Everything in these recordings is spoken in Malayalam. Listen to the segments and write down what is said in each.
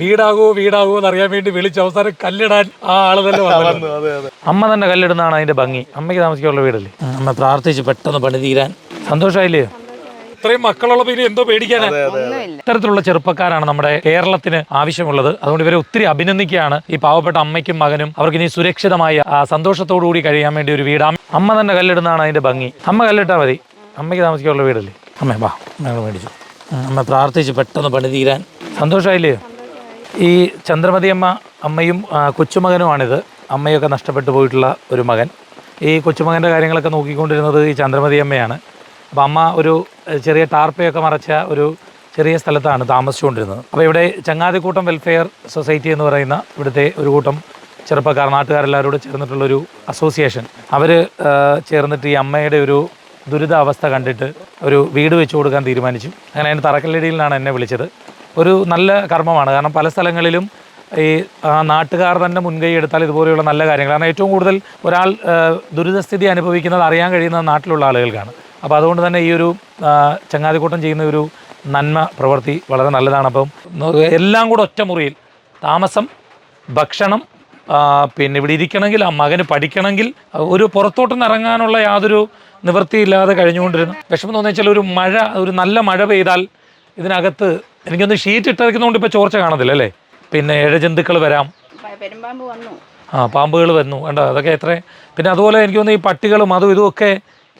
വീടാകോ വീടാകൂ എന്ന് അറിയാൻ വേണ്ടി വിളിച്ച അവസാനം കല്ലിടാൻ ആ ആൾ തന്നെ വന്നു അതെ അതെ. അമ്മ തന്നെ കല്ലിടുന്നതാണ് അതിന്റെ ഭംഗി. അമ്മയ്ക്ക് താമസിക്കാനുള്ള വീടല്ലേ? അമ്മ പ്രാർത്ഥിച്ച് പെട്ടെന്ന് പണി തീരാൻ. സന്തോഷമായില്ലേ? ഇത്രയും മക്കളുള്ളപ്പോ ഇനി എന്തോ പേടിക്കാനാ? ഒന്നുമില്ല. ഇത്തരത്തിലുള്ള ചെറുപ്പക്കാരാണ് നമ്മുടെ കേരളത്തിന് ആവശ്യമുള്ളത്. അതുകൊണ്ട് ഇവരെ ഒത്തിരി അഭിനന്ദിക്കുകയാണ് ഈ പാവപ്പെട്ട അമ്മയ്ക്കും മകനും. അവർക്ക് ഇനി സുരക്ഷിതമായ ആ, സന്തോഷത്തോടുകൂടി കഴിയാൻ വേണ്ടി ഒരു വീട്. അമ്മ- തന്നെ കല്ലിടുന്നതാണ് അതിന്റെ ഭംഗി. അമ്മ കല്ലിട്ടാൽ മതി. അമ്മയ്ക്ക് താമസിക്കാനുള്ള വീടല്ലേ? അമ്മ വാ. ഞങ്ങൾ മേടിച്ചു. അമ്മ പ്രാർത്ഥിച്ച് പെട്ടെന്ന് പണി തീരാൻ. സന്തോഷമായില്ലേ? ഈ ചന്ദ്രമതിയമ്മ അമ്മയും കൊച്ചുമകനുമാണിത്. അമ്മയൊക്കെ നഷ്ടപ്പെട്ടു പോയിട്ടുള്ള ഒരു മകൻ. ഈ കൊച്ചുമകന്റെ കാര്യങ്ങളൊക്കെ നോക്കിക്കൊണ്ടിരുന്നത് ഈ ചന്ദ്രമതിയമ്മയാണ് അപ്പോൾ അമ്മ ഒരു ചെറിയ ടാർപ്പയൊക്കെ മറച്ച ഒരു ചെറിയ സ്ഥലത്താണ് താമസിച്ചുകൊണ്ടിരുന്നത്. അപ്പോൾ ഇവിടെ ചങ്ങാതിക്കൂട്ടം വെൽഫെയർ സൊസൈറ്റി എന്ന് പറയുന്ന ഇവിടുത്തെ ഒരു കൂട്ടം ചെറുപ്പക്കാർ നാട്ടുകാരെല്ലാവരോട് ചേർന്നിട്ടുള്ളൊരു അസോസിയേഷൻ. അവർ ചേർന്നിട്ട് ഈ അമ്മയുടെ ഒരു ദുരിതാവസ്ഥ കണ്ടിട്ട് ഒരു വീട് വെച്ചു കൊടുക്കാൻ തീരുമാനിച്ചു. അങ്ങനെ അതിന്റെ തറക്കല്ലടിയിലാണ് എന്നെ വിളിച്ചത്. ഒരു നല്ല കർമ്മമാണ്. കാരണം പല സ്ഥലങ്ങളിലും ഈ നാട്ടുകാർ തന്നെ മുൻകൈ എടുത്താൽ ഇതുപോലെയുള്ള നല്ല കാര്യങ്ങൾ. കാരണം ഏറ്റവും കൂടുതൽ ഒരാൾ ദുരിതസ്ഥിതി അനുഭവിക്കുന്നത് അറിയാൻ കഴിയുന്നത് നാട്ടിലുള്ള ആളുകൾക്കാണ്. അപ്പോൾ അതുകൊണ്ട് തന്നെ ഈ ഒരു ചങ്ങാതിക്കൂട്ടം ചെയ്യുന്ന ഒരു നന്മ പ്രവൃത്തി വളരെ നല്ലതാണ്. അപ്പം എല്ലാം കൂടെ ഒറ്റ മുറിയിൽ താമസം ഭക്ഷണം പിന്നെ ഇവിടെ ഇരിക്കണമെങ്കിൽ ആ മകന് പഠിക്കണമെങ്കിൽ ഒരു പുറത്തോട്ടൊന്ന് ഇറങ്ങാനുള്ള യാതൊരു നിവൃത്തിയില്ലാതെ കഴിഞ്ഞുകൊണ്ടിരുന്നു വിഷമം തോന്നിയാൽ ഒരു മഴ ഒരു നല്ല മഴ പെയ്താൽ ഇതിനകത്ത് എനിക്കൊന്ന് ഷീറ്റ് ഇട്ടിരിക്കുന്നതുകൊണ്ട് ഇപ്പോൾ ചോർച്ച കാണത്തില്ല അല്ലേ? പിന്നെ ഇഴജന്തുക്കൾ വരാം. പെരുമ്പാമ്പ് വന്നു. ആ പാമ്പുകൾ വന്നു. വേണ്ട അതൊക്കെ എത്ര? പിന്നെ അതുപോലെ എനിക്ക് തോന്നുന്നു ഈ പട്ടികളും അതും ഇതും ഒക്കെ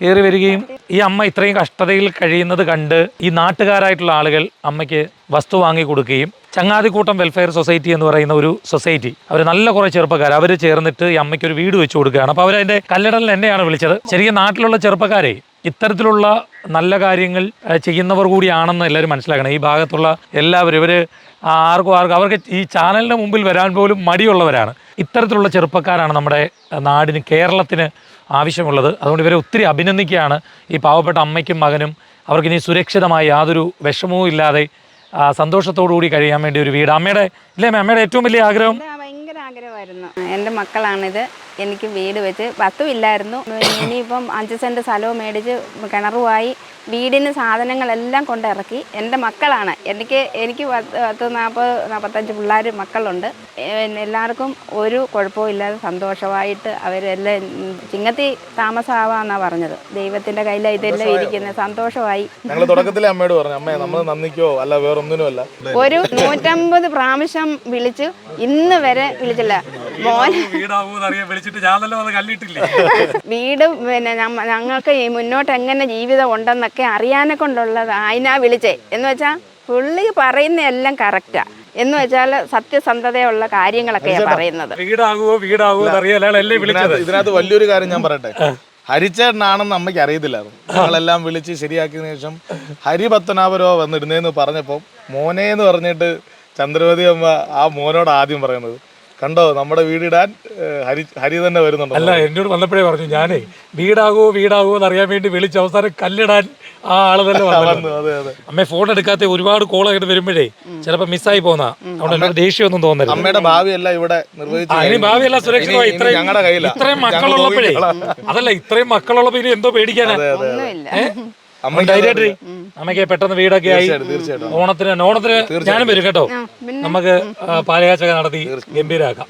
കയറി വരികയും ഈ അമ്മ ഇത്രയും കഷ്ടതയിൽ കഴിയുന്നത് കണ്ട് ഈ നാട്ടുകാരായിട്ടുള്ള ആളുകൾ അമ്മയ്ക്ക് വസ്തു വാങ്ങി കൊടുക്കുകയും ചങ്ങാതിക്കൂട്ടം വെൽഫെയർ സൊസൈറ്റി എന്ന് പറയുന്ന ഒരു സൊസൈറ്റി അവർ നല്ല കുറേ ചെറുപ്പക്കാർ അവർ ചേർന്നിട്ട് ഈ അമ്മയ്ക്ക് ഒരു വീട് വെച്ച് കൊടുക്കുകയാണ്. അപ്പോൾ അവരതിന്റെ കല്ലടലിൽ എന്നെയാണ് വിളിച്ചത്. ശരിക്കും നാട്ടിലുള്ള ചെറുപ്പക്കാരെ ഇത്തരത്തിലുള്ള നല്ല കാര്യങ്ങൾ ചെയ്യുന്നവർ കൂടിയാണെന്ന് എല്ലാവരും മനസ്സിലാക്കണം. ഈ ഭാഗത്തുള്ള എല്ലാവരും ഇവർ ആർക്കും ആർക്കും അവർക്ക് ഈ ചാനലിന്റെ മുമ്പിൽ വരാൻ പോലും മടിയുള്ളവരാണ്. ഇത്തരത്തിലുള്ള ചെറുപ്പക്കാരാണ് നമ്മുടെ നാടിന് കേരളത്തിന് ആവശ്യമുള്ളത്. അതുകൊണ്ട് ഇവരെ ഒത്തിരി അഭിനന്ദിക്കുകയാണ്. ഈ പാവപ്പെട്ട അമ്മയ്ക്കും മകനും അവർക്ക് ഇനി സുരക്ഷിതമായി യാതൊരു വിഷമവും ഇല്ലാതെ ആ, സന്തോഷത്തോടു കൂടി കഴിയാൻ വേണ്ടി ഒരു വീട്. അമ്മയുടെ ഇല്ലേ അമ്മ, അമ്മയുടെ ഏറ്റവും വലിയ ആഗ്രഹം? ഭയങ്കര ആഗ്രഹമായിരുന്നു. എന്റെ മക്കളാണിത്. എനിക്ക് വീട് വെച്ച് വസ്തുവില്ലായിരുന്നു. ഇനിയിപ്പം അഞ്ച് സെന്റ് സ്ഥലവും മേടിച്ച് കിണറുമായി വീടിന് സാധനങ്ങളെല്ലാം കൊണ്ടിറക്കി. എന്റെ മക്കളാണ്. എനിക്ക് എനിക്ക് പത്ത് പത്ത് നാൽപ്പത് നാൽപ്പത്തഞ്ച് പിള്ളേർ മക്കളുണ്ട്. എല്ലാവർക്കും ഒരു കുഴപ്പവും ഇല്ലാതെ സന്തോഷമായിട്ട് അവരെല്ലാം ചിങ്ങത്തി താമസമാവാന്നാണ് പറഞ്ഞത്. ദൈവത്തിന്റെ കയ്യിലാണ് ഇതെല്ലാം ഇരിക്കുന്നത് സന്തോഷമായി. ഞങ്ങൾ തുടക്കത്തിൽ അമ്മയോട് പറഞ്ഞു. അമ്മേ നമ്മൾ നന്ദിക്കോ? അല്ല വേറൊന്നിനും അല്ല ഒരു നൂറ്റമ്പത് പ്രാവശ്യം വിളിച്ചു ഇന്ന് വരെ വിളിച്ചില്ല. മോൻ. വിളിച്ചിട്ട് ഞാൻ കല്ലിട്ടില്ലേ? വീട് പിന്നെ ഞങ്ങൾക്ക് ഈ മുന്നോട്ട് എങ്ങനെ ജീവിതം ഉണ്ടെന്നൊക്കെ അറിയാനെ കൊണ്ടുള്ളത് അതിനാ വിളിച്ചേ. എന്ന് വെച്ചാൽ പുള്ളി പറയുന്ന എല്ലാം കറക്റ്റാ. എന്ന് വെച്ചാൽ സത്യസന്ധതയുള്ള കാര്യങ്ങളൊക്കെയാ പറയുന്നത്. വിളിച്ചത് ഇതിനകത്ത് ഇതിനകത്ത് വലിയൊരു കാര്യം ഞാൻ പറയട്ടെ. ഹരിച്ചേട്ടനാണെന്ന് അമ്മയ്ക്ക് അറിയത്തില്ലായിരുന്നു. ഞങ്ങളെല്ലാം വിളിച്ച് ശരിയാക്കിയതിനു ശേഷം ഹരി പത്തനാപുരോ വന്നിരുന്നേന്ന് പറഞ്ഞപ്പോൾ മോനെ എന്ന് പറഞ്ഞിട്ട് ചന്ദ്രവതി അമ്മ ആ മോനോട് ആദ്യം പറയുന്നത് കണ്ടോ നമ്മുടെ വീടിടാൻ ഹരി ഹരി തന്നെ വരുന്നുണ്ടോ? അല്ല എന്നോട് വന്നപ്പോഴേ പറഞ്ഞു ഞാനേ വീടാകുമോ വീടാകുമോ എന്ന് അറിയാൻ വേണ്ടി വിളിച്ച അവസാനം കല്ലിടാൻ ആ ആൾ തന്നെ വന്നു അതെ അതെ. അമ്മ ഫോൺ എടുക്കാത്ത ഒരുപാട് കോളായിട്ട് വരുമ്പോഴേ ചിലപ്പോ മിസ്സായി പോന്നാ. അവിടെ എന്നോട് ദേഷ്യമൊന്നും തോന്നരുത്. അമ്മയുടെ ഭാവിയല്ല ഇവിടെ നിർവഹിച്ചു ഭാവിയെല്ലാം സുരക്ഷിതമായി ഇത്രയും ഞങ്ങളുടെ ഇത്രയും മക്കളുള്ളപ്പോഴേ അതല്ല ഇത്രയും മക്കളുള്ളപ്പോ ഇനി എന്തോ പേടിക്കാനാ? ഒന്നുമില്ല. അമ്മ ധൈര്യമായിട്ട് അമ്മയ്ക്ക് പെട്ടെന്ന് വീടൊക്കെ ആയി. ഓണത്തിന് ഓണത്തിന് ഞാനും വരും കേട്ടോ. നമുക്ക് പാലയാച്ചൊക്കെ നടത്തി ഗംഭീരാക്കാം.